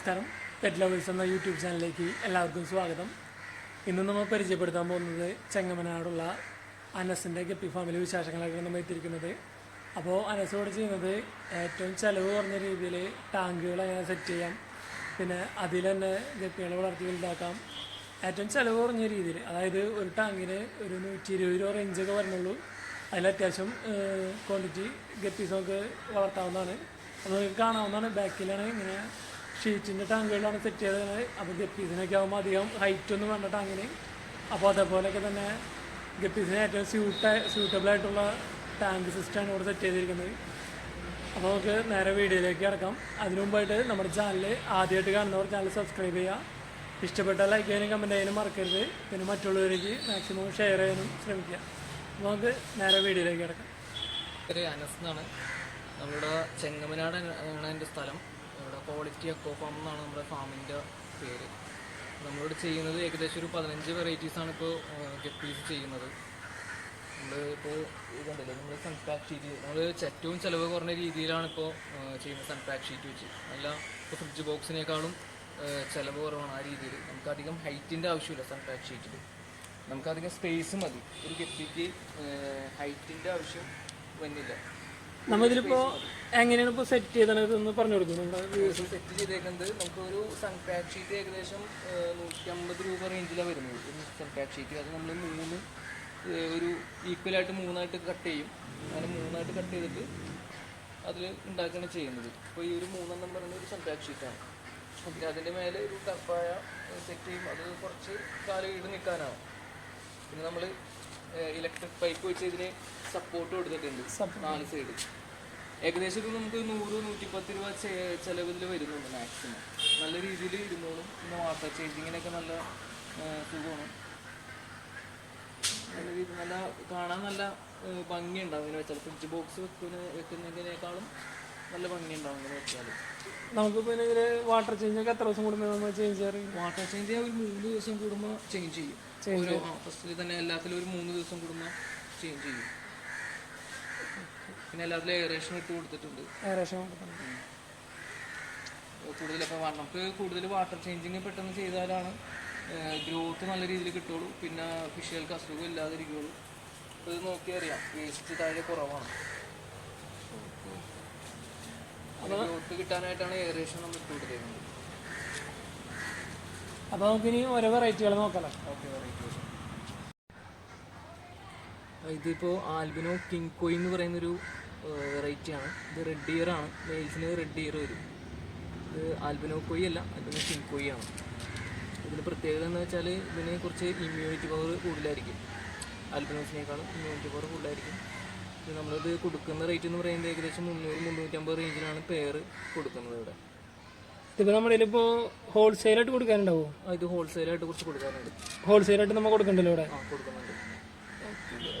നമസ്കാരം. Pet lovers എന്ന YouTube ചാനലിലേക്ക് എല്ലാവർക്കും സ്വാഗതം. ഇന്ന് നമ്മൾ പരിചയപ്പെടുത്താൻ പോകുന്നത് ചെങ്ങമനാടുള്ള അനസിന്റെ ഗപ്പി ഫാമിലി വിശേഷങ്ങളായിട്ട് നമ്മൾ എത്തിയിരിക്കുന്നത്. അപ്പോൾ അനസോട് ചെയ്യുന്നത് ഏറ്റവും ചിലവ് കുറഞ്ഞ രീതിയിൽ ടാങ്കുകൾ അങ്ങനെ സെറ്റ് ചെയ്യാം പിന്നെ അതിൽ തന്നെ ഗപ്പികളെ വളർത്തി വലുതാക്കാം. ഏറ്റവും ചിലവ് കുറഞ്ഞ രീതിയിൽ അതായത് ഒരു ടാങ്കിന് ഒരു നൂറ്റി ഇരുപത് രൂപ റേഞ്ചൊക്കെ വരുന്നുള്ളൂ. അതിൽ അത്യാവശ്യം ക്വാണ്ടിറ്റി ഗപ്പീസ് നമുക്ക് വളർത്താവുന്നതാണ്. അത് നിങ്ങൾക്ക് കാണാവുന്നതാണ്. ബാക്കിലാണ് ഇങ്ങനെ ഷീറ്റിന്റെ ടാങ്കുകളാണ് സെറ്റ് ചെയ്തത്. അപ്പോൾ ഗപ്പീസിനൊക്കെ ആകുമ്പോൾ അധികം ഹൈറ്റ് ഒന്നും വേണ്ട ടാങ്കിന്. അപ്പോൾ അതേപോലെയൊക്കെ തന്നെ ഗപ്പീസിന് ഏറ്റവും സ്യൂട്ട സ്യൂട്ടബിൾ ആയിട്ടുള്ള ടാങ്ക് സിസ്റ്റമാണ് ഇവിടെ സെറ്റ് ചെയ്തിരിക്കുന്നത്. അപ്പോൾ നമുക്ക് നേരെ വീഡിയോയിലേക്ക് കിടക്കാം. അതിനു മുമ്പായിട്ട് നമ്മുടെ ചാനൽ ആദ്യമായിട്ട് കാണുന്നവർ ചാനൽ സബ്സ്ക്രൈബ് ചെയ്യുക. ഇഷ്ടപ്പെട്ട ലൈക്ക് ചെയ്യാനും കമന്റ് ചെയ്യാനും മറക്കരുത്. പിന്നെ മറ്റുള്ളവരേക്ക് മാക്സിമം ഷെയർ ചെയ്യാനും ശ്രമിക്കുക. അപ്പോൾ നമുക്ക് നേരെ വീഡിയോയിലേക്ക് കിടക്കാം. അനസ് എന്നാണ്. നമ്മുടെ ചെങ്ങമനാട് ആണ് എന്റെ സ്ഥലം. ഇവിടെ ക്വാളിറ്റി എക്കോ ഫാം എന്നാണ് നമ്മുടെ ഫാമിന്റെ പേര്. നമ്മളിവിടെ ചെയ്യുന്നത് ഏകദേശം ഒരു പതിനഞ്ച് വെറൈറ്റീസാണ് ഇപ്പോൾ ഗപ്പീസ് ചെയ്യുന്നത്. നമ്മൾ ഇപ്പോൾ ഇതുണ്ടല്ലോ നമ്മൾ സൺപാക്ക് ഷീറ്റ് നമ്മൾ ഏറ്റവും ചിലവ് കുറഞ്ഞ രീതിയിലാണ് ഇപ്പോൾ ചെയ്യുന്നത് സൺപാക്ക് ഷീറ്റ് വെച്ച്. നല്ല ഇപ്പോൾ ഫ്രിഡ്ജ് ബോക്സിനേക്കാളും ചിലവ് കുറവാണ് ആ രീതിയിൽ നമുക്കധികം ഹൈറ്റിന്റെ ആവശ്യമില്ല സൺപാക്ക് ഷീറ്റിൽ നമുക്കധികം സ്പേസ് മതി. ഒരു ഗപ്പിക്ക് ഹൈറ്റിന്റെ ആവശ്യം വരുന്നില്ല നമ്മളിതിലിപ്പോൾ എങ്ങനെയാണ് ഇപ്പോൾ സെറ്റ് ചെയ്തത് ഒന്ന് പറഞ്ഞു കൊടുക്കുന്നുണ്ട് നമ്മുടെ സെറ്റ് ചെയ്തേക്കുന്നത് നമുക്ക് ഒരു സൺപാക്ക് ഷീറ്റ് ഏകദേശം നൂറ്റി അമ്പത് രൂപ റേഞ്ചിലാണ് വരുന്നത്. സൺപാക്ക് ഷീറ്റ് അത് നമ്മൾ മൂന്ന് ഒരു ഈക്വലായിട്ട് മൂന്നായിട്ട് കട്ട് ചെയ്യും. അങ്ങനെ മൂന്നായിട്ട് കട്ട് ചെയ്തിട്ട് അതിൽ ഉണ്ടാക്കുകയാണ് ചെയ്യുന്നത്. ഇപ്പോൾ ഈ ഒരു മൂന്നെണ്ണം പറയുന്ന ഒരു സൺപാക്ക് ഷീറ്റാണ് പിന്നെ അതിന്റെ മേലെ ഒരു ടർപ്പായ സെറ്റ് ചെയ്യും. അത് കുറച്ച് കാലം ഈട് നിൽക്കാനാവും പിന്നെ നമ്മൾ ഇലക്ട്രിക് പൈപ്പ് വെച്ച് ഇതിന് സപ്പോർട്ട് കൊടുത്തിട്ടുണ്ട്. നാല് സൈഡ് ഏകദേശം ഇത് നമുക്ക് നൂറ് നൂറ്റിപ്പത്ത് രൂപ ചെ- ചെലവ് വരുന്നുണ്ട് മാക്സിമം നല്ല രീതിയിൽ ഇരുന്നോളും. പിന്നെ വാട്ടർ ചേഞ്ചിങ്ങിനൊക്കെ നല്ല സുഖമാണ്. നല്ല രീതി നല്ല കാണാൻ നല്ല ഭംഗിയുണ്ടാവും ഇങ്ങനെ വെച്ചാൽ ഫ്രിഡ്ജ് ബോക്സ് വെക്കുന്ന വെക്കുന്നതിനേക്കാളും നല്ല ഭംഗിയുണ്ടാവും ഇങ്ങനെ വെച്ചാൽ പിന്നെ ഇതിൽ വാട്ടർ ചേഞ്ച് ഒക്കെ എത്ര ദിവസം കൂടുമ്പോൾ നമ്മൾ ചേഞ്ച് ചെയ്യാറ്? വാട്ടർ ചേഞ്ച് ഒരു മൂന്ന് ദിവസം കൂടുമ്പോൾ ചേഞ്ച് ചെയ്യും. ഓരോ ഫസ്റ്റിൽ തന്നെ എല്ലാത്തിലും ഒരു മൂന്ന് ദിവസം കൂടുമ്പോൾ ചേഞ്ച് ചെയ്യും. പിന്നെ എല്ലാത്തിലും എയറേഷൻ ഇട്ട് കൊടുത്തിട്ടുണ്ട്. ഏകദേശം കൂടുതൽ ഇപ്പോൾ നമുക്ക് കൂടുതൽ വാട്ടർ ചേഞ്ചിങ് പെട്ടെന്ന് ചെയ്താലാണ് ഗ്രോത്ത് നല്ല രീതിയിൽ കിട്ടുള്ളൂ. പിന്നെ ഫിഷുകൾക്ക് അസുഖം ഇല്ലാതിരിക്കുള്ളൂ. അപ്പോൾ ഇത് നോക്കിയാൽ അറിയാം. വേസ്റ്റ് താഴെ കുറവാണ്. ഗ്രോത്ത് കിട്ടാനായിട്ടാണ് എയറേഷൻ നമ്മൾ ഇട്ട് കൊടുത്തേക്കുന്നത് അപ്പോൾ നമുക്കിനി ഓരോ വെറൈറ്റികൾ നോക്കാം ഓക്കെ ഇതിപ്പോൾ ആൽബിനോ കിങ് കോയി എന്ന് പറയുന്നൊരു വെറൈറ്റി ആണ്. ഇത് റെഡ് ഇയർ ആണ്. മെയിൽസിന് റെഡ് ഇയർ വരും. ഇത് ആൽബിനോ കോയി അല്ല ആൽബിനോ കിങ് കോയി ആണ്. ഇതിന് പ്രത്യേകത എന്ന് വെച്ചാൽ ഇതിന് കുറച്ച് ഇമ്മ്യൂണിറ്റി പവർ കൂടുതലായിരിക്കും. ആൽബിനോസിനേക്കാളും ഇമ്മ്യൂണിറ്റി പവർ കൂടുതലായിരിക്കും. ഇത് നമ്മളിത് കൊടുക്കുന്ന റേറ്റ് എന്ന് പറയുന്നത് ഏകദേശം മുന്നൂറ് മുന്നൂറ്റമ്പത് റേഞ്ചിലാണ് പെയർ കൊടുക്കുന്നത് ഇവിടെ. ഇതിപ്പോൾ നമ്മുടെ ഇപ്പോൾ ഹോൾസെയിലായിട്ട് കൊടുക്കാനുണ്ടാവും? ഇത് ഹോൾസെയിലായിട്ട് കുറച്ച് കൊടുക്കാറുണ്ട് ഹോൾസെയിലായിട്ട് നമ്മൾ കൊടുക്കണ്ടല്ലോ ഇവിടെ? ആ കൊടുക്കുന്നുണ്ട്.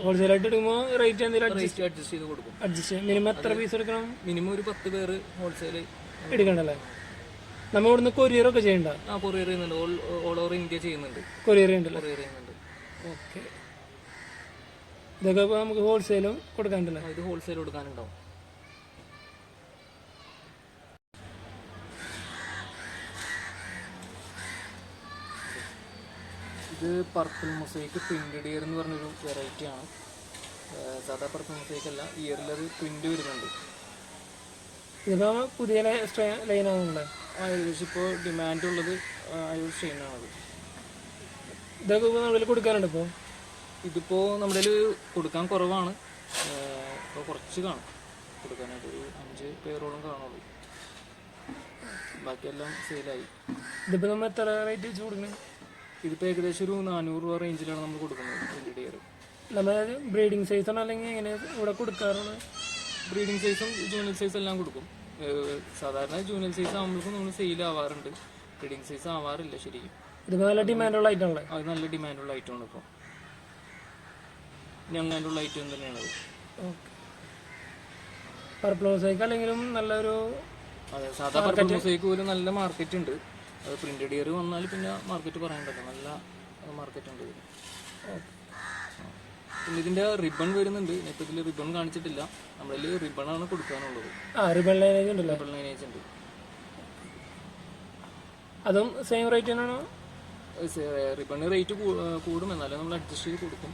ഹോൾസെയിലായിട്ട് എടുക്കുമ്പോൾ റേറ്റ് എന്തെങ്കിലും റേറ്റ് അഡ്ജസ്റ്റ് ചെയ്ത് കൊടുക്കും. അഡ്ജസ്റ്റ് മിനിമം എത്ര പീസ് എടുക്കണം? മിനിമം ഒരു പത്ത് പേര് ഹോൾസെയിൽ എടുക്കണ്ടല്ലേ? നമ്മൾ ഇവിടുന്ന് കൊറിയറൊക്കെ ചെയ്യണ്ട ആ കൊറിയർ ചെയ്യുന്നുണ്ട്. ഓൾ ഓൾ ഓവർ ഇന്ത്യ ചെയ്യുന്നുണ്ട്. കൊറിയർ കൊറിയർ ചെയ്യുന്നുണ്ട്. ഓക്കെ ഇതൊക്കെ നമുക്ക് ഹോൾസെയിലും കൊടുക്കാനുണ്ടല്ലേ? ഇത് ഹോൾസെയിൽ കൊടുക്കാനുണ്ടാവും. ഇത് പർപ്പിൾ മൊസൈക്ക് പ്രിന്റഡ് ഇയർ എന്ന് പറഞ്ഞൊരു വെറൈറ്റി ആണ്. ഏർ സാധാ പർപ്പിൾ മൊസൈക്ക് അല്ല ഇയറിൽ അത് പ്രിന്റ് വരുന്നുണ്ട്. ഇതിപ്പോൾ പുതിയ ലൈൻ ആവുന്നുണ്ട് ആ, ഏകദേശം ഇപ്പോൾ ഡിമാൻഡ് ഉള്ളത് ആ ഒരു ഷെയിനാണത് ഇതൊക്കെ ഇപ്പോൾ നമ്മളിൽ കൊടുക്കാനുണ്ട് ഇപ്പോൾ ഇതിപ്പോൾ നമ്മുടെ കൊടുക്കാൻ കുറവാണ്. ഇപ്പോൾ കുറച്ച് കാണും. കൊടുക്കാനായിട്ട് ഒരു അഞ്ച് പേരോളം കാണുള്ളൂ. ബാക്കിയെല്ലാം സെയിലായി ഇതിപ്പോൾ നമ്മൾ എത്ര റേറ്റ് വെച്ച് കൊടുക്കുന്നത് ഇതിപ്പോൾ ഏകദേശം ഒരു നാനൂറ് രൂപ റേഞ്ചിലാണ് നമ്മൾ കൊടുക്കുന്നത് പ്രിന്റഡ് നമ്മൾ ബ്രീഡിങ് സൈസാണോ അല്ലെങ്കിൽ എങ്ങനെ ഇവിടെ കൊടുക്കാറുണ്ട് ബ്രീഡിംഗ് സൈസും ജൂനിയർ സൈസ് എല്ലാം കൊടുക്കും. സാധാരണ ജൂനിയൽ സൈസ് ആകുമ്പോഴേക്കും നമ്മൾ സെയിൽ ആവാറുണ്ട്. ബ്രീഡിംഗ് സൈസ് ആവാറില്ല ശരിക്കും. ഇത് നല്ല ഡിമാൻഡുള്ള ഐറ്റം ഉള്ളത് അത് നല്ല ഡിമാൻഡുള്ള ഐറ്റമാണ് ഇപ്പോൾ ഞങ്ങാണ്ടുള്ള ഐറ്റം തന്നെയാണത്. ഓക്കെ പർപ്പിൾ ഹൗസ് അല്ലെങ്കിലും നല്ലൊരു അതെ സാധാരണ പർപ്പിൾ ഹൗസ് പോലും നല്ല മാർക്കറ്റ് ഉണ്ട്. അത് പ്രിന്റഡ് ഇയർ വന്നാൽ പിന്നെ മാർക്കറ്റ് പറയണ്ടല്ലോ നല്ല മാർക്കറ്റ് ഉണ്ട് ഇതിന് പിന്നെ ഇതിന്റെ റിബൺ വരുന്നുണ്ട്. ഇപ്പം ഇതിൽ റിബൺ കാണിച്ചിട്ടില്ല. നമ്മളിൽ റിബൺ ആണ് കൊടുക്കാനുള്ളത്. റിബൺ ലൈനേജ് ഉണ്ടല്ലോ? റിബൺ ലൈനേജ് ഉണ്ട്. അതും സെയിം റേറ്റ് തന്നെയാണോ റിബണ് റേറ്റ് കൂടും. എന്നാലും നമ്മൾ അഡ്ജസ്റ്റ് ചെയ്ത് കൊടുക്കും.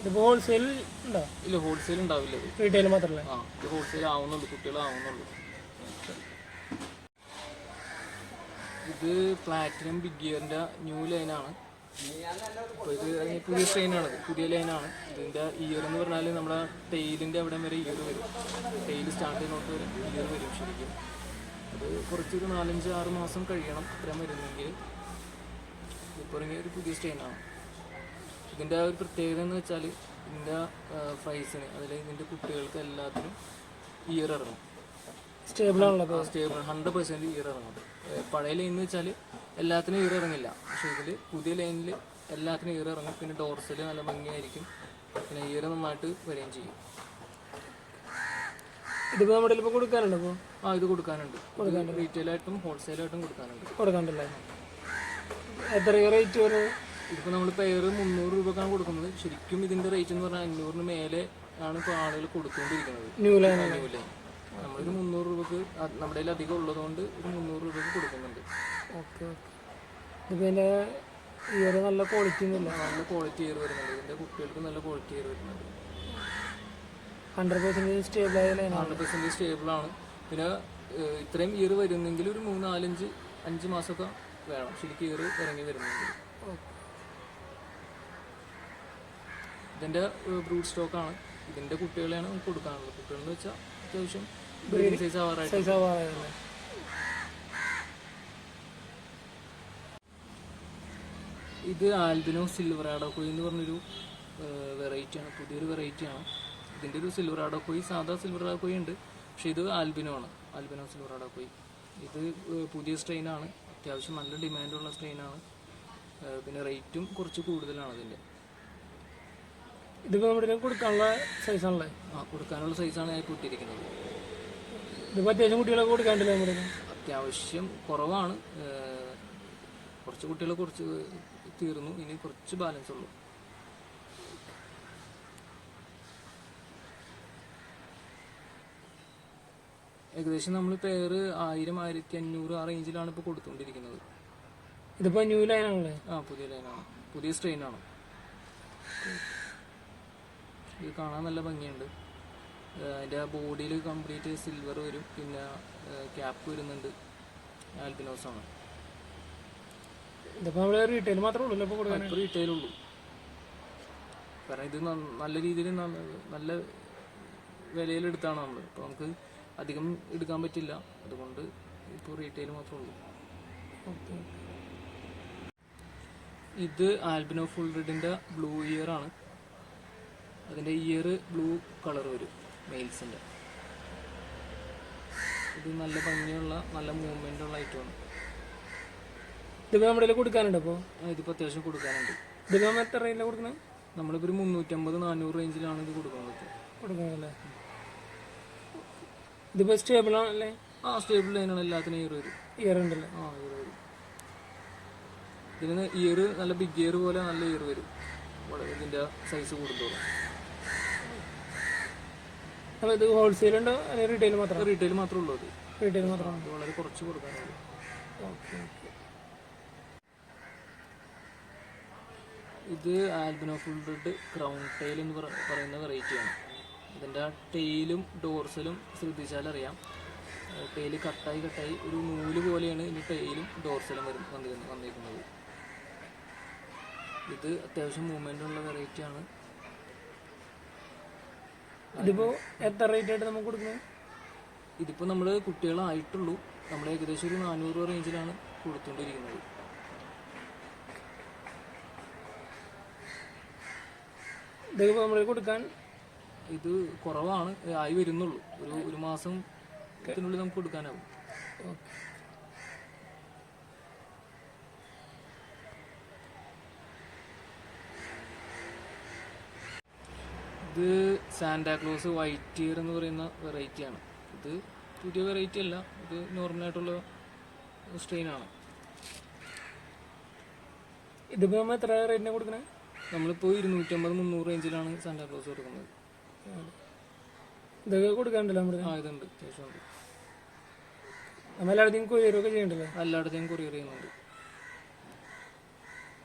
ഇതിപ്പോൾ ഹോൾസെയിൽ ഉണ്ടോ? ഇല്ല ഹോൾസെയിൽ ഉണ്ടാവില്ല റീറ്റെയിൽ മാത്രമല്ലേ ആ ഇത് ഹോൾസെയിൽ ആവുന്നുള്ളൂ. കുട്ടികളാവുന്നുള്ളൂ. ഇത് പ്ലാറ്റിനം ബിഗ് ഗിയറിന്റെ ന്യൂ ലൈനാണ് അപ്പോൾ ഇത് പുതിയ ട്രെയിനാണ് പുതിയ ലൈനാണ് ഇതിന്റെ ഇയർ എന്ന് പറഞ്ഞാൽ നമ്മുടെ ടെയിലിന്റെ അവിടെ വരെ ഇയർ വരും. ടെയിൽ സ്റ്റാർട്ട് ചെയ്യുന്നോട്ട് വരെ ഇയർ വരും ശരിക്കും. അത് കുറച്ചൊരു നാലഞ്ച് ആറ് മാസം കഴിയണം ഇത്രയും വരുന്നെങ്കിൽ. ഇപ്പോൾ ഇറങ്ങിയ ഒരു പുതിയ സ്ട്രെയിനാണ് ഇതിന്റെ ഒരു പ്രത്യേകത എന്ന് വെച്ചാൽ ഇതിന്റെ പ്രൈസിന് അതിൽ ഇതിന്റെ കുട്ടികൾക്ക് എല്ലാത്തിനും ഇയർ ഇറങ്ങും. സ്റ്റേബിൾ ആണല്ലോ സ്റ്റേബിൾ. ഹൺഡ്രഡ് പെർസെന്റ് ഇയർ ഇറങ്ങും. പഴയ ലൈൻ എന്ന് വെച്ചാൽ എല്ലാത്തിനും ഇയർ ഇറങ്ങില്ല. പക്ഷെ ഇതിൽ പുതിയ ലൈനിൽ എല്ലാത്തിനും ഇയർ ഇറങ്ങും. പിന്നെ ഡോർസിൽ നല്ല ഭംഗിയായിരിക്കും. പിന്നെ ഇയർ നന്നായിട്ട് വരികയും ചെയ്യും. ഇതിപ്പോൾ നമ്മുടെ ഇപ്പോൾ കൊടുക്കാനുണ്ട് ഇപ്പോൾ ആ ഇത് കൊടുക്കാനുണ്ട്. കൊടുക്കാനുണ്ട്. റീറ്റെയിൽ ആയിട്ടും ഹോൾസെയിൽ ആയിട്ടും കൊടുക്കാനുണ്ട്. കൊടുക്കാനുണ്ടല്ലേ? എത്ര റേറ്റ് വരും? ഇതിപ്പോൾ നമ്മൾ പെയർ മുന്നൂറ് രൂപക്കാണ് കൊടുക്കുന്നത്. ശരിക്കും ഇതിന്റെ റേറ്റ് എന്ന് പറഞ്ഞാൽ അഞ്ഞൂറിന് മേലെ ആണ് ഇപ്പോൾ ആളുകൾ കൊടുത്തുകൊണ്ടിരിക്കുന്നത് ന്യൂ ലൈൻ അഞ്ഞൂല്ലേ നമ്മളൊരു മുന്നൂറ് രൂപക്ക് നമ്മുടെ കയ്യിൽ അധികം ഉള്ളതുകൊണ്ട് ഒരു മുന്നൂറ് രൂപക്ക് കൊടുക്കുന്നുണ്ട്. Okay okay. ഇതിപ്പോൾ ഇതിന്റെ ഒരു നല്ല ക്വാളിറ്റി ഒന്നുമില്ല നല്ല ക്വാളിറ്റി ഏറ് വരുന്നുണ്ട്. ഇതിന്റെ കുട്ടികൾക്ക് നല്ല ക്വാളിറ്റി ഏറ് വരുന്നുണ്ട്. ഹൺഡ്രഡ് പെർസെന്റേജ് സ്റ്റേബിൾ ആയാലും ഹൺഡ്രഡ് സ്റ്റേബിൾ ആണ്. പിന്നെ ഇത്രയും ഇയർ വരുന്നെങ്കിൽ ഒരു മൂന്ന് നാലഞ്ച് അഞ്ച് മാസമൊക്കെ വേണം ശരിക്കും ഇയർ ഇറങ്ങി വരുന്നുണ്ട് ഇതിന്റെ ബ്രൂഡ് സ്റ്റോക്കാണ് ഇതിന്റെ കുട്ടികളെയാണ് നമുക്ക് കൊടുക്കാനുള്ളത് കുട്ടികൾ എന്ന് വെച്ചാൽ അത്യാവശ്യം സൈസ് ആവാറായിട്ട്. സൈസ് ഇത് ആൽബിനോ സിൽവർ ആഡോക്കോയി എന്ന് പറഞ്ഞൊരു വെറൈറ്റിയാണ് പുതിയൊരു വെറൈറ്റിയാണ് ഇതിന്റെ ഒരു സിൽവർ ആഡോക്കോയി സാധാ സിൽവർ ആഡോക്കോയി ഉണ്ട്. പക്ഷേ ഇത് ആൽബിനോ ആണ്. ആൽബിനോ സിൽവർ ആഡോക്കോയി ഇത് പുതിയ സ്ട്രെയിനാണ് അത്യാവശ്യം നല്ല ഡിമാൻഡുള്ള സ്ട്രെയിനാണ് പിന്നെ റേറ്റും കുറച്ച് കൂടുതലാണ് ഇതിന്റെ ഇതിപ്പോൾ നമ്മുടെ കൊടുക്കാനുള്ള സൈസാണല്ലേ ആ കൊടുക്കാനുള്ള സൈസാണ് ഞാൻ ഇട്ടിരിക്കുന്നത് ഇതിപ്പോൾ അത്യാവശ്യം കുട്ടികളൊക്കെ കൊടുക്കാണ്ടല്ലേ നമ്മുടെ അത്യാവശ്യം കുറവാണ്. കുറച്ച് കുട്ടികളെ കുറച്ച് തീർന്നു. ഇനി കുറച്ച് ബാലൻസ് ഉള്ളൂ. ഏകദേശം നമ്മൾ പേര് ആയിരം ആയിരത്തി അഞ്ഞൂറ് ആ റേഞ്ചിലാണ് ഇപ്പോൾ കൊടുത്തുകൊണ്ടിരിക്കുന്നത് ഇതിപ്പോൾ ന്യൂ ലൈനാണല്ലേ ആ പുതിയ ലൈനാണ് പുതിയ സ്ട്രെയിനാണ് ഇത് കാണാൻ നല്ല ഭംഗിയുണ്ട്. അതിന്റെ ബോഡിയിൽ കംപ്ലീറ്റ് സിൽവർ വരും. പിന്നെ ക്യാപ്പ് വരുന്നുണ്ട്. ആൽബിനോസ് ആണ് ഇതിപ്പോൾ നമ്മൾ റീറ്റെയിൽ മാത്രമേ ഉള്ളൂ ഇപ്പോൾ കൊടുക്കാൻ ഇപ്പോൾ റീറ്റെയിൽ ഉള്ളൂ. കാരണം ഇത് നല്ല രീതിയിൽ നല്ല വിലയിലെടുത്താണ് നമ്മൾ അപ്പോൾ നമുക്ക് അധികം എടുക്കാൻ പറ്റില്ല. അതുകൊണ്ട് ഇപ്പോൾ റീറ്റെയിൽ മാത്രമേ ഉള്ളൂ. ഇത് ആൽബിനോ ഫുൾ റെഡിന്റെ ബ്ലൂ ഇയർ ആണ്. അതിന്റെ ഇയർ ബ്ലൂ കളർ വരും മെയിൽസിന്റെ ഇത് നല്ല ഭംഗിയുള്ള നല്ല മൂവ്മെന്റ് ഉള്ള ഐറ്റമാണ് ഇതിപ്പോൾ നമ്മുടെ കൊടുക്കാനുണ്ട് അപ്പോൾ ഇതിപ്പോൾ അത്യാവശ്യം കൊടുക്കാനുണ്ട്. ഇതിപ്പോൾ നമ്മൾ എത്ര റേഞ്ചിലാണ് കൊടുക്കുന്നത് നമ്മളിപ്പോൾ ഒരു മുന്നൂറ്റമ്പത് നാനൂറ് റേഞ്ചിലാണ് ഇത് കൊടുക്കുന്നത്. കൊടുക്കുന്നതല്ലേ ഇതിപ്പോൾ സ്റ്റേബിൾ ആണല്ലേ? ആ സ്റ്റേബിൾ ലൈനാണ് എല്ലാത്തിനും ഇയർ വരും. ഇയർ ഉണ്ടല്ലേ? ആ ഇയർ വരും. ഇതിന് ഇയർ നല്ല ബിഗ് ഇയർ പോലെ നല്ല ഇയർ വരും. വളരെ ഇതിന്റെ സൈസ് കൂടുന്തോറും അപ്പോൾ ഇത് ഹോൾസെയിൽ ഉണ്ടോ? അല്ലെങ്കിൽ റീറ്റെയിൽ മാത്രം? റീറ്റെയിൽ മാത്രമേ ഉള്ളൂ അത്. റീറ്റെയിൽ മാത്രമാണ് വളരെ കുറച്ച് കൊടുക്കാനുള്ളൂ ഓക്കെ ഓക്കെ. ഇത് albino full red crown tail എന്ന് പറയുന്ന വെറൈറ്റിയാണ് ഇതിന്റെ ടെയിലും ഡോർസലും ശ്രദ്ധിച്ചാൽ അറിയാം. ടെയിൽ കട്ടായി കട്ടായി ഒരു നൂൽ പോലെയാണ് ഇതിന്റെ ടെയിലും ഡോർസലും വന്നിരുന്നത് വന്നിരിക്കുന്നത്. ഇത് അത്യാവശ്യം മൂവ്മെന്റ് ഉള്ള വെറൈറ്റിയാണ് ഇതിപ്പോൾ എത്ര റേറ്റ് ആയിട്ട് നമുക്ക് കൊടുക്കുന്നത്? ഇതിപ്പോ നമ്മൾ കുട്ടികളായിട്ടുള്ളൂ. നമ്മൾ ഏകദേശം ഒരു നാനൂറ് രൂപ റേഞ്ചിലാണ് കൊടുത്തുകൊണ്ടിരിക്കുന്നത് ഇതിപ്പോൾ നമ്മൾ കൊടുക്കാൻ ഇത് കുറവാണ്. ആയി വരുന്നുള്ളൂ. ഒരു ഒരു മാസം ഇതിനുള്ളിൽ നമുക്ക് കൊടുക്കാനാവും. ഓക്കെ. ഇത് സാന്റാക്ലോസ് വൈറ്റ് ഇയർ എന്ന് പറയുന്ന വെറൈറ്റിയാണ് ഇത് പുതിയ വെറൈറ്റി അല്ല ഇത് നോർമലായിട്ടുള്ള സ്ട്രെയിനാണ് ഇതിപ്പോൾ നമ്മൾ എത്ര റേറ്റിനാണ് കൊടുക്കുന്നത് നമ്മളിപ്പോൾ ഇരുന്നൂറ്റമ്പത് മുന്നൂറ് റേഞ്ചിലാണ് സാന്റാക്ലോസ് കൊടുക്കുന്നത്. ഇതൊക്കെ കൊടുക്കാണ്ടല്ലോ നമ്മുടെ ആ ഇതുണ്ട് അത്യാവശ്യമുണ്ട് നമ്മൾ എല്ലായിടത്തും കൊറിയറൊക്കെ ചെയ്യണ്ടല്ലോ എല്ലായിടത്തേയും കൊറിയർ ചെയ്യുന്നുണ്ട്.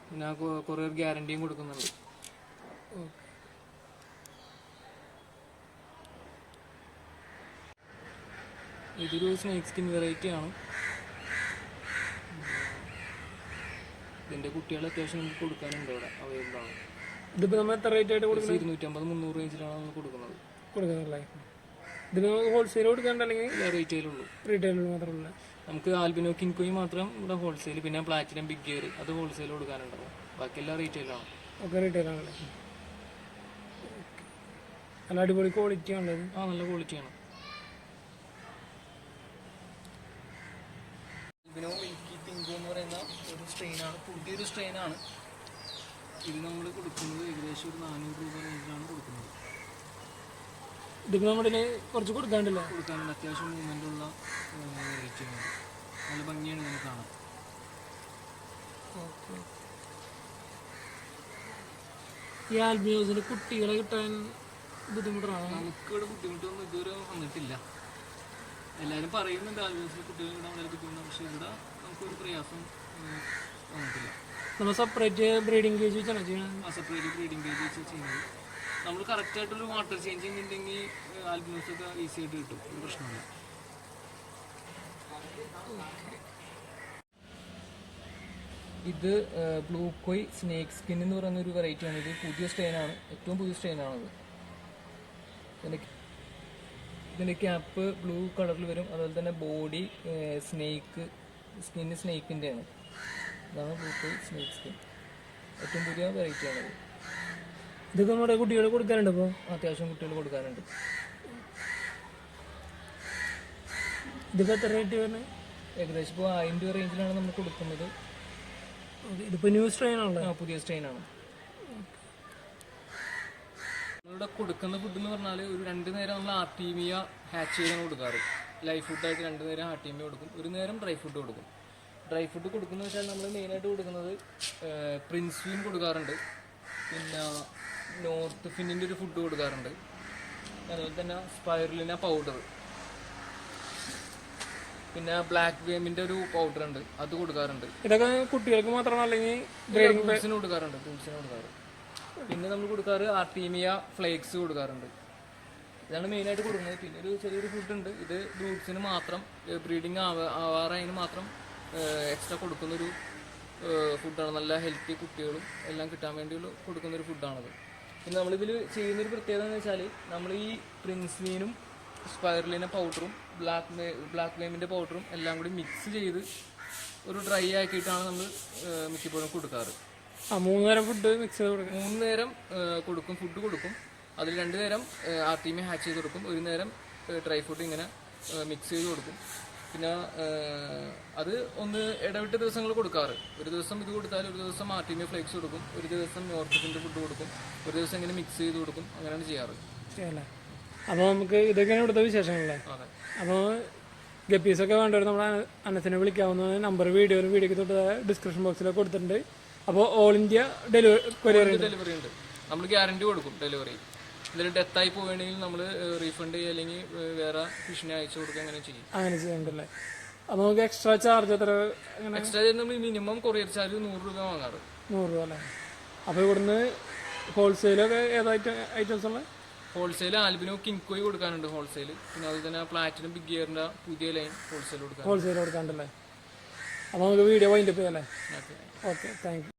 പിന്നെ കൊറിയർ ഗ്യാരണ്ടിയും കൊടുക്കുന്നുണ്ട്. ഇതൊരു സ്നേക്ക് സ്കിൻ വെറൈറ്റി ആണ്. ഇതിന്റെ കുട്ടികൾ അത്യാവശ്യം നമുക്ക് കൊടുക്കാനുണ്ട് ഇവിടെ അവൈലബിൾ ആണ്. ഇതിപ്പോൾ നമ്മൾ എത്ര റേറ്റ് ആയിട്ട് കൊടുക്കുന്നത് ഇരുന്നൂറ്റമ്പത് മുന്നൂറ് റേഞ്ചിലാണ് നമ്മൾ കൊടുക്കുന്നത്. കൊടുക്കുന്നുള്ളേ ഇതിപ്പോൾ നമുക്ക് ഹോൾസെയിൽ കൊടുക്കാണ്ട് അല്ലെങ്കിൽ റീറ്റെയിലുള്ളൂ റീറ്റെയിലുള്ളൂ മാത്രമല്ല നമുക്ക് ആൽബിനോ കിൻകോയി മാത്രം ഇവിടെ ഹോൾസെയിൽ പിന്നെ പ്ലാറ്റിനം ബിഗ് ഗിയർ അത് ഹോൾസെയിൽ കൊടുക്കാനുണ്ടാവും ബാക്കി എല്ലാം റീറ്റെയിലാണ് ഒക്കെ റീറ്റെയിൽ ആണല്ലേ? നല്ല അടിപൊളി ക്വാളിറ്റി ആണല്ലോ ആ നല്ല ക്വാളിറ്റിയാണ് ആൽബിനോ മിൽക്കി പിങ്കോ എന്ന് പറയുന്ന ഒരു സ്ട്രെയിൻ സ്ട്രെയിനാണ് ഇത് നമ്മൾ കൊടുക്കുന്നത് ഏകദേശം ഒരു നാനൂറ് രൂപ റേഞ്ചിലാണ് കൊടുക്കുന്നത്. ഇതിപ്പോൾ നമ്മുടെ കുറച്ച് കൊടുക്കാണ്ടില്ല കൊടുക്കാനുള്ള അത്യാവശ്യം മൂവ്മെന്റ് ഉള്ള വെറൈറ്റിയാണ് നല്ല ഭംഗിയാണ് ഇതിനെ കാണാൻ. ഈ ആൽബിയോസിന് കുട്ടികളെ കിട്ടാൻ ബുദ്ധിമുട്ടാണ്? നമുക്ക് നമുക്കിവിടെ ബുദ്ധിമുട്ടൊന്നും ഇതുവരെ വന്നിട്ടില്ല. എല്ലാവരും പറയുന്നുണ്ട് ആൽബിയോസിന് കുട്ടികളെ കിട്ടാൻ വളരെ ബുദ്ധിമുട്ടാണ്. പക്ഷേ ഇവിടെ നമുക്കൊരു പ്രയാസം വന്നിട്ടില്ല നമ്മൾ സെപ്പറേറ്റ് ബ്രീഡിംഗ് കേജ് വെച്ചാണ് ചെയ്യുന്നത് സെപ്പറേറ്റ് ബ്രീഡിംഗ് കേജ് വെച്ച് ചെയ്യുന്നത്. നമ്മൾ കറക്റ്റായിട്ടൊരു വാട്ടർ ചേഞ്ച് ചെയ്യുന്നുണ്ടെങ്കിൽ ആൽബിനോസ് ഒക്കെ ഈസി ആയിട്ട് കിട്ടും. ഒരു പ്രശ്നമില്ല ഇത് ബ്ലൂ കോയ് സ്നേക്ക് സ്കിൻ എന്ന് പറയുന്ന ഒരു വെറൈറ്റി ആണ്. ഇത് പുതിയ സ്ട്രെയിനാണ് ഏറ്റവും പുതിയ സ്ട്രെയിനാണത് ഇതിന്റെ ഇതിന്റെ ക്യാപ്പ് ബ്ലൂ കളറിൽ വരും. അതുപോലെ തന്നെ ബോഡി സ്നേക്ക് സ്കിന്ന് സ്നേക്കിന്റെ ആണ് ഇതാണ് ബ്ലൂ സ്നേക്സ് സ്നേക്ക് സ്കിൻ ഏറ്റവും പുതിയ വെറൈറ്റി ആണത്. ഇതൊക്കെ നമ്മുടെ കുട്ടികൾ കൊടുക്കാനുണ്ട് ഇപ്പോൾ അത്യാവശ്യം കുട്ടികൾ കൊടുക്കാനുണ്ട് ഇതൊക്കെ എത്ര റേറ്റ് വരുന്നത് ഏകദേശം ഇപ്പോൾ ആയിരം രൂപ റേഞ്ചിലാണ് നമ്മൾ കൊടുക്കുന്നത്. ഇതിപ്പോൾ ന്യൂ സ്ട്രെയിൻ ആണല്ലോ? ആ പുതിയ സ്ട്രെയിനാണ് നമ്മളിവിടെ കൊടുക്കുന്ന ഫുഡ് എന്ന് പറഞ്ഞാൽ ഒരു രണ്ട് നേരം നമ്മൾ ആർട്ടീമിയ ഹാച്ച് ചെയ്താണ് കൊടുക്കാറ്. ലൈഫ് ഫുഡായിട്ട് രണ്ട് നേരം ആർട്ടീമിയ കൊടുക്കും. ഒരു നേരം ഡ്രൈ ഫുഡ് കൊടുക്കും. ഡ്രൈ ഫുഡ് കൊടുക്കുന്ന വെച്ചാൽ നമ്മൾ മെയിനായിട്ട് കൊടുക്കുന്നത്. പ്രിൻസ് വീൻ കൊടുക്കാറുണ്ട്. പിന്നെ നോർത്ത് ഫിന്നിന്റെ ഒരു ഫുഡ് കൊടുക്കാറുണ്ട്. അതുപോലെ തന്നെ സ്പൈറലിന പൗഡർ പിന്നെ ബ്ലാക്ക് വേമിന്റെ ഒരു പൗഡർ ഉണ്ട്. അത് കൊടുക്കാറുണ്ട്. ഇതൊക്കെ കുട്ടികൾക്ക് മാത്രമാണ് അല്ലെങ്കിൽ കൊടുക്കാറുണ്ട്. കൊടുക്കാറ്. പിന്നെ നമ്മൾ കൊടുക്കാറ് ആർട്ടീമിയ ഫ്ലേക്സ് കൊടുക്കാറുണ്ട്. ഇതാണ് മെയിനായിട്ട് കൊടുക്കുന്നത്. പിന്നെ ഒരു ചെറിയൊരു ഫുഡ് ഉണ്ട്. ഇത് ബ്രൂട്ട്സിന് മാത്രം ബ്രീഡിങ് ആവാറായതിന് മാത്രം എക്സ്ട്രാ കൊടുക്കുന്നൊരു ഫുഡാണ് നല്ല ഹെൽത്തി കുട്ടികളും എല്ലാം കിട്ടാൻ വേണ്ടിയുള്ള കൊടുക്കുന്നൊരു ഫുഡാണത് പിന്നെ നമ്മളിതിൽ ചെയ്യുന്നൊരു പ്രത്യേകത എന്ന് വെച്ചാൽ നമ്മൾ ഈ പ്രിൻസ്ലീനും സ്പൈറലിന പൗഡറും ബ്ലാക്ക് ബ്ലാക്ക് വെയിമിന്റെ പൗഡറും എല്ലാം കൂടി മിക്സ് ചെയ്ത് ഒരു ഡ്രൈ ആക്കിയിട്ടാണ് നമ്മൾ മിക്കപ്പോഴും കൊടുക്കാറ്. ആ മൂന്ന് നേരം ഫുഡ് മിക്സ് ചെയ്ത് കൊടുക്കും മൂന്ന് നേരം കൊടുക്കും ഫുഡ് കൊടുക്കും. അതിൽ രണ്ട് നേരം ആർട്ടിമി ഹാച്ച് ചെയ്ത് കൊടുക്കും. ഒരു നേരം ഡ്രൈ ഫുഡ് ഇങ്ങനെ മിക്സ് ചെയ്ത് കൊടുക്കും. പിന്നെ അത് ഒന്ന് ഇടവിട്ട ദിവസങ്ങൾ കൊടുക്കാറ്. ഒരു ദിവസം ഇത് കൊടുത്താൽ ഒരു ദിവസം ആർട്ടിമി ഫ്ലേക്സ് കൊടുക്കും ഒരു ദിവസം നോർത്തിന്റെ ഫുഡ് കൊടുക്കും ഒരു ദിവസം ഇങ്ങനെ മിക്സ് ചെയ്ത് കൊടുക്കും അങ്ങനെയാണ് ചെയ്യാറ്. അപ്പോൾ നമുക്ക് ഇതൊക്കെയാണ് ഇവിടുത്തെ വിശേഷങ്ങളല്ലേ? അപ്പോൾ ഗപ്പീസൊക്കെ വേണ്ടവർ നമ്മുടെ അനസിനെ വിളിക്കാവുന്ന നമ്പർ വീഡിയോയിലും വീഡിയോക്ക് തൊട്ട് ഡിസ്ക്രിപ്ഷൻ ബോക്സിലൊക്കെ കൊടുത്തിട്ടുണ്ട്. അപ്പോൾ all India delivery courier delivery ഉണ്ട്. നമ്മൾ ഗ്യാരണ്ടി കൊടുക്കും ഡെലിവറി ഇതിൽ ഡെത്ത് ആയി പോവുകയാണെങ്കിൽ നമ്മൾ റീഫണ്ട് ചെയ്യുക അല്ലെങ്കിൽ വേറെ ഫിഷിനെ അയച്ചു കൊടുക്കുക അങ്ങനെ ചെയ്യും. അങ്ങനെ ചെയ്യുന്നുണ്ടല്ലേ അപ്പോൾ നമുക്ക് എക്സ്ട്രാ ചാർജ് എത്ര എക്സ്ട്രാ ചാർജ് നമ്മൾ മിനിമം കൊറിയർ ചാർജ് നൂറ് രൂപ വാങ്ങാറ്. നൂറ് രൂപ അല്ലേ? അപ്പോൾ ഇവിടുന്ന് ഹോൾസെയിലൊക്കെ ഏതായിട്ട് ഐറ്റംസ് ഉള്ളത് ഹോൾസെയിൽ ആൽബിനോ കിങ്കോയി കൊടുക്കാനുണ്ട് ഹോൾസെയിൽ പിന്നെ അതുപോലെ തന്നെ പ്ലാറ്റിനം ബിഗ് ഗിയറിന്റെ പുതിയ ലൈൻ ഹോൾസെയിൽ കൊടുക്കാൻ ഹോൾസെയിൽ കൊടുക്കാണ്ടല്ലേ അപ്പോൾ നമുക്ക് വീഡിയോ വൈൻഡപ്പ് ചെയ്യാം അല്ലേ? Okay thank U